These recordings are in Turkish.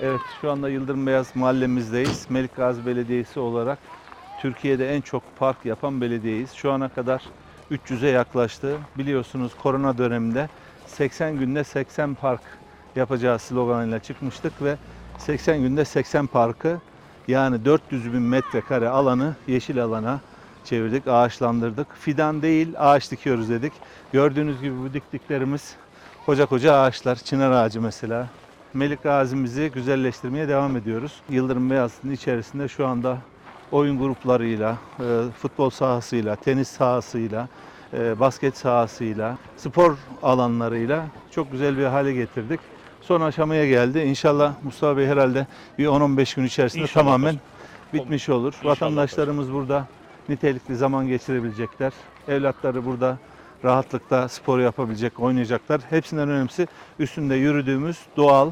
Evet şu anda Yıldırım Beyaz mahallemizdeyiz. Melik Gazi Belediyesi olarak Türkiye'de en çok park yapan belediyeyiz. Şu ana kadar 300'e yaklaştı. Biliyorsunuz korona döneminde 80 günde 80 park yapacağı sloganıyla çıkmıştık ve 80 günde 80 parkı yani 400 bin metrekare alanı yeşil alana çevirdik, ağaçlandırdık. Fidan değil ağaç dikiyoruz dedik. Gördüğünüz gibi bu diktiklerimiz koca koca ağaçlar, çınar ağacı mesela. Melik Gazi'mizi güzelleştirmeye devam ediyoruz. Yıldırım Beyazıt'ın içerisinde şu anda oyun gruplarıyla, e, futbol sahasıyla, tenis sahasıyla, e, basket sahasıyla, spor alanlarıyla çok güzel bir hale getirdik. Son aşamaya geldi. İnşallah Mustafa Bey herhalde bir 10-15 gün içerisinde İnşallah tamamen başkanım. bitmiş olur. İnşallah Vatandaşlarımız burada nitelikli zaman geçirebilecekler. Evlatları burada rahatlıkla spor yapabilecek, oynayacaklar. Hepsinden önemlisi üstünde yürüdüğümüz doğal,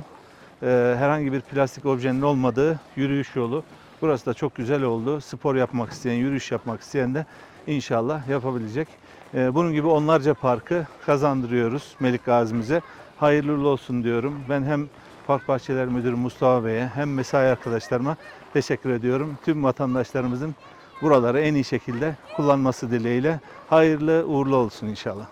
e, herhangi bir plastik objenin olmadığı yürüyüş yolu. Burası da çok güzel oldu. Spor yapmak isteyen, yürüyüş yapmak isteyen de inşallah yapabilecek. E, bunun gibi onlarca parkı kazandırıyoruz Melik Gazi'mize. Hayırlı olsun diyorum. Ben hem Park Bahçeler Müdürü Mustafa Bey'e hem mesai arkadaşlarıma teşekkür ediyorum. Tüm vatandaşlarımızın buraları en iyi şekilde kullanması dileğiyle hayırlı uğurlu olsun inşallah.